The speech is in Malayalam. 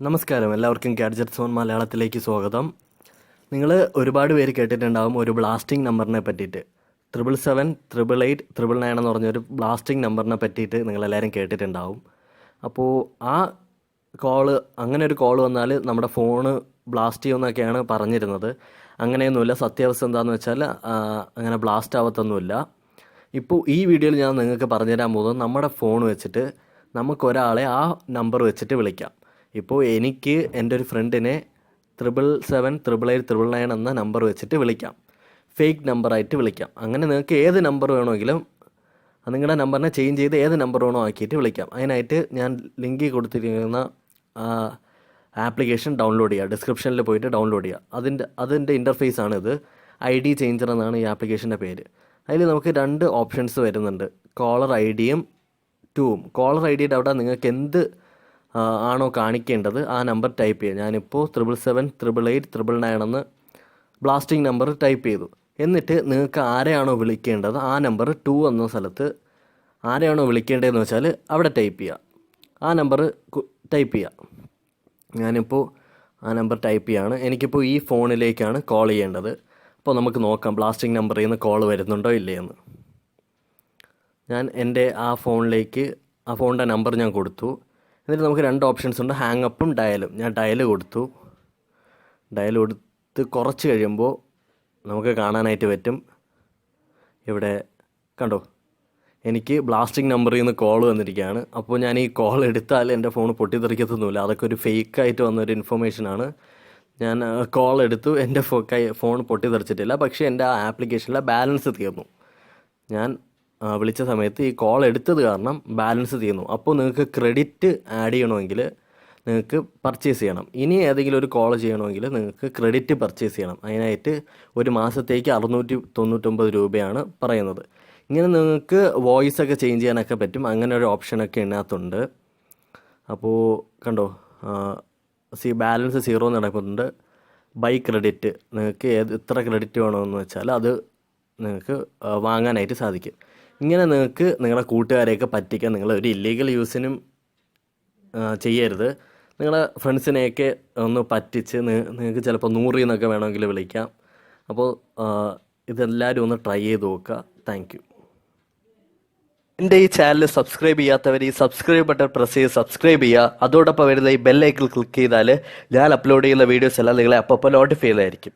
നമസ്കാരം. എല്ലാവർക്കും ഗാഡ്ജറ്റ് സോൺ മലയാളത്തിലേക്ക് സ്വാഗതം. നിങ്ങൾ ഒരുപാട് പേര് കേട്ടിട്ടുണ്ടാവും ഒരു ബ്ലാസ്റ്റിംഗ് നമ്പറിനെ പറ്റിയിട്ട്. Triple seven triple eight triple nine എന്ന് പറഞ്ഞൊരു ബ്ലാസ്റ്റിംഗ് നമ്പറിനെ പറ്റിയിട്ട് നിങ്ങളെല്ലാവരും കേട്ടിട്ടുണ്ടാവും. അപ്പോൾ ആ കോൾ അങ്ങനെ ഒരു കോൾ വന്നാൽ നമ്മുടെ ഫോണ് ബ്ലാസ്റ്റ് ചെയ്യുമെന്നൊക്കെയാണ് പറഞ്ഞിരുന്നത്. അങ്ങനെയൊന്നുമില്ല. സത്യാവസ്ഥ എന്താണെന്ന് വെച്ചാൽ അങ്ങനെ ബ്ലാസ്റ്റ് ആവത്തൊന്നുമില്ല. ഇപ്പോൾ ഈ വീഡിയോയിൽ ഞാൻ നിങ്ങൾക്ക് പറഞ്ഞുതരാൻ പോകുന്നത് നമ്മുടെ ഫോൺ വെച്ചിട്ട് നമുക്കൊരാളെ ആ നമ്പർ വെച്ചിട്ട് വിളിക്കാം. ഇപ്പോൾ എനിക്ക് എന്റെ ഒരു ഫ്രണ്ടിനെ triple seven triple eight triple nine എന്ന നമ്പർ വെച്ചിട്ട് വിളിക്കാം. ഫേക്ക് നമ്പറായിട്ട് വിളിക്കാം. അങ്ങനെ നിങ്ങൾക്ക് ഏത് നമ്പർ വേണമെങ്കിലും നിങ്ങളുടെ നമ്പറിനെ ചേഞ്ച് ചെയ്ത് ഏത് നമ്പർ വേണോ ആക്കിയിട്ട് വിളിക്കാം. അതിനായിട്ട് ഞാൻ ലിങ്ക് കൊടുത്തിരിക്കുന്ന ആപ്ലിക്കേഷൻ ഡൗൺലോഡ് ചെയ്യുക. ഡിസ്ക്രിപ്ഷനിൽ പോയിട്ട് ഡൗൺലോഡ് ചെയ്യുക. അതിന്റെ അതിന്റെ ഇന്റർഫേസ് ആണിത് ഐ ഡി ചേഞ്ചർ എന്നാണ് ഈ ആപ്ലിക്കേഷന്റെ പേര്. അതിൽ നമുക്ക് രണ്ട് ഓപ്ഷൻസ് വരുന്നുണ്ട്. കോളർ ഐ ഡിയും ടൂവും കോളർ ഐ ഡിയുടെ അവിടെ നിങ്ങൾക്ക് എന്ത് ആണോ കാണിക്കേണ്ടത്? ആ നമ്പർ ടൈപ്പ് ചെയ്യുക. ഞാനിപ്പോൾ triple seven triple eight triple nine എന്ന് ബ്ലാസ്റ്റിംഗ് നമ്പർ ടൈപ്പ് ചെയ്തു. എന്നിട്ട് നിങ്ങൾക്ക് ആരെയാണോ വിളിക്കേണ്ടത് ആ നമ്പർ ടു എന്ന സ്ഥലത്ത് ആരെയാണോ വിളിക്കേണ്ടതെന്ന് വെച്ചാൽ അവിടെ ടൈപ്പ് ചെയ്യുക. ആ നമ്പർ ടൈപ്പ് ചെയ്യുക. ഞാനിപ്പോൾ ആ നമ്പർ ടൈപ്പ് ചെയ്യാണ്. എനിക്കിപ്പോൾ ഈ ഫോണിലേക്കാണ് കോൾ ചെയ്യേണ്ടത്. അപ്പോൾ നമുക്ക് നോക്കാം ബ്ലാസ്റ്റിംഗ് നമ്പറിൽ നിന്ന് കോൾ വരുന്നുണ്ടോ ഇല്ലയെന്ന്. ഞാൻ എന്റെ ആ ഫോണിലേക്ക് ആ ഫോണിന്റെ നമ്പർ ഞാൻ കൊടുത്തു. എന്നിട്ട് നമുക്ക് രണ്ട് ഓപ്ഷൻസ് ഉണ്ട്. ഹാങ് അപ്പും ഡയലും ഞാൻ ഡയൽ കൊടുത്തു. ഡയൽ കൊടുത്ത് കുറച്ച് കഴിയുമ്പോൾ നമുക്ക് കാണാനായിട്ട് പറ്റും. ഇവിടെ കണ്ടോ? എനിക്ക് ബ്ലാസ്റ്റിംഗ് നമ്പറിൽ നിന്ന് കോൾ വന്നിരിക്കുകയാണ്. അപ്പോൾ ഞാൻ ഈ കോൾ എടുത്താൽ എന്റെ ഫോൺ പൊട്ടിത്തെറിക്കത്തൊന്നുമില്ല. അതൊക്കെ ഒരു ഫേക്കായിട്ട് വന്നൊരു ഇൻഫർമേഷനാണ് ഞാൻ കോൾ എടുത്തു. എന്റെ ഫോൺ പൊട്ടിത്തെറിച്ചിട്ടില്ല. പക്ഷേ എന്റെ ആ ആപ്ലിക്കേഷനിലെ ബാലൻസ് തീർന്നു. ഞാൻ വിളിച്ച സമയത്ത് ഈ കോൾ എടുത്തത് കാരണം ബാലൻസ് തീർന്നു. അപ്പോൾ നിങ്ങൾക്ക് ക്രെഡിറ്റ് ആഡ് ചെയ്യണമെങ്കിൽ നിങ്ങൾക്ക് പർച്ചേസ് ചെയ്യണം. ഇനി ഏതെങ്കിലും ഒരു കോൾ ചെയ്യണമെങ്കിൽ നിങ്ങൾക്ക് ക്രെഡിറ്റ് പർച്ചേസ് ചെയ്യണം. അതിനായിട്ട് ഒരു മാസത്തേക്ക് അറുന്നൂറ്റി തൊണ്ണൂറ്റൊമ്പത് രൂപയാണ് പറയുന്നത്. ഇങ്ങനെ നിങ്ങൾക്ക് വോയിസ് ഒക്കെ ചേഞ്ച് ചെയ്യാനൊക്കെ പറ്റും. അങ്ങനെ ഒരു ഓപ്ഷനൊക്കെ ഇതിനകത്തുണ്ട്. അപ്പോൾ കണ്ടോ സി ബാലൻസ് സീറോ നടക്കുന്നുണ്ട്. ബൈ ക്രെഡിറ്റ് നിങ്ങൾക്ക് ഏത് എത്ര ക്രെഡിറ്റ് വേണമെന്ന് വെച്ചാൽ അത് നിങ്ങൾക്ക് വാങ്ങാനായിട്ട് സാധിക്കും. ഇങ്ങനെ നിങ്ങൾക്ക് നിങ്ങളുടെ കൂട്ടുകാരെയൊക്കെ പറ്റിക്കാൻ നിങ്ങൾ ഒരു ഇല്ലീഗൽ യൂസിനും ചെയ്യരുത്. നിങ്ങളെ ഫ്രണ്ട്സിനെയൊക്കെ ഒന്ന് പറ്റിച്ച് നിങ്ങൾക്ക് ചിലപ്പോൾ നൂറിൽ നിന്നൊക്കെ വേണമെങ്കിൽ വിളിക്കാം. അപ്പോൾ ഇതെല്ലാവരും ഒന്ന് ട്രൈ ചെയ്ത് നോക്കുക. താങ്ക് യു എന്റെ ഈ ചാനൽ സബ്സ്ക്രൈബ് ചെയ്യാത്തവർ ഈ സബ്സ്ക്രൈബ് ബട്ടൺ പ്രസ് ചെയ്ത് സബ്സ്ക്രൈബ് ചെയ്യുക. അതോടൊപ്പം വരുന്ന ഈ ബെല്ലൈക്കിൽ ക്ലിക്ക് ചെയ്താൽ ഞാൻ അപ്ലോഡ് ചെയ്യുന്ന വീഡിയോസ് എല്ലാം നിങ്ങളെ അപ്പോൾ നോട്ടിഫൈ ചെയ്തായിരിക്കും.